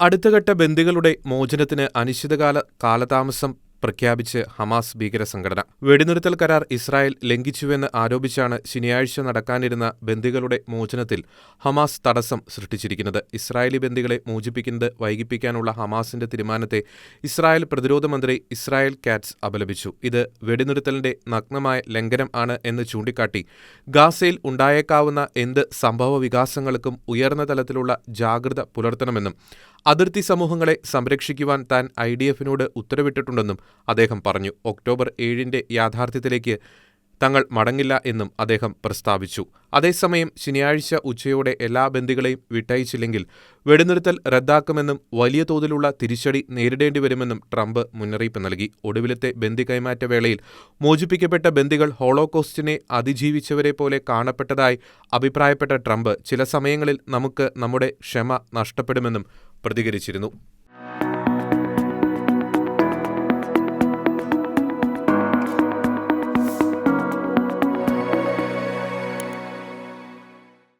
അടുത്തഘട്ട ബന്ദികളുടെ മോചനത്തിന് അനിശ്ചിതകാല കാലതാമസം പ്രഖ്യാപിച്ച് ഹമാസ് ഭീകര സംഘടന വെടിനിർത്തൽ കരാർ ഇസ്രായേൽ ലംഘിച്ചുവെന്ന് ആരോപിച്ചാണ് ശനിയാഴ്ച നടക്കാനിരുന്ന ബന്ദികളുടെ മോചനത്തിൽ ഹമാസ് തടസ്സം സൃഷ്ടിച്ചിരിക്കുന്നത്. ഇസ്രായേലി ബന്ദികളെ മോചിപ്പിക്കുന്നത് വൈകിപ്പിക്കാനുള്ള ഹമാസിന്റെ തീരുമാനത്തെ ഇസ്രായേൽ പ്രതിരോധ മന്ത്രി ഇസ്രായേൽ കാറ്റ്സ് അപലപിച്ചു. ഇത് വെടിനിർത്തലിന്റെ നഗ്നമായ ലംഘനം ആണ് എന്ന് ചൂണ്ടിക്കാട്ടി ഗാസയിൽ ഉണ്ടായേക്കാവുന്ന എന്ത് സംഭവ വികാസങ്ങൾക്കും ഉയർന്ന തലത്തിലുള്ള ജാഗ്രത പുലർത്തണമെന്നും അതിർത്തി സമൂഹങ്ങളെ സംരക്ഷിക്കുവാൻ താൻ ഐ ഡി എഫിനോട് ഉത്തരവിട്ടിട്ടുണ്ടെന്നും അദ്ദേഹം പറഞ്ഞു. ഒക്ടോബർ ഏഴിന്റെ യാഥാർത്ഥ്യത്തിലേക്ക് തങ്ങൾ മടങ്ങില്ല എന്നും അദ്ദേഹം പ്രസ്താവിച്ചു. അതേസമയം ശനിയാഴ്ച ഉച്ചയോടെ എല്ലാ ബന്ദികളെയും വിട്ടയച്ചില്ലെങ്കിൽ വെടിനിർത്തൽ റദ്ദാക്കുമെന്നും വലിയ തോതിലുള്ള തിരിച്ചടി നേരിടേണ്ടി വരുമെന്നും ട്രംപ് മുന്നറിയിപ്പ് നൽകി. ഒടുവിലത്തെ ബന്ദി കൈമാറ്റ വേളയിൽ മോചിപ്പിക്കപ്പെട്ട ബന്ദികൾ ഹോളോകോസ്റ്റിനെ അതിജീവിച്ചവരെ പോലെ കാണപ്പെട്ടതായി അഭിപ്രായപ്പെട്ട ട്രംപ് ചില സമയങ്ങളിൽ നമുക്ക് നമ്മുടെ ക്ഷമ നഷ്ടപ്പെടുമെന്നും പ്രതികരിച്ചിരുന്നു.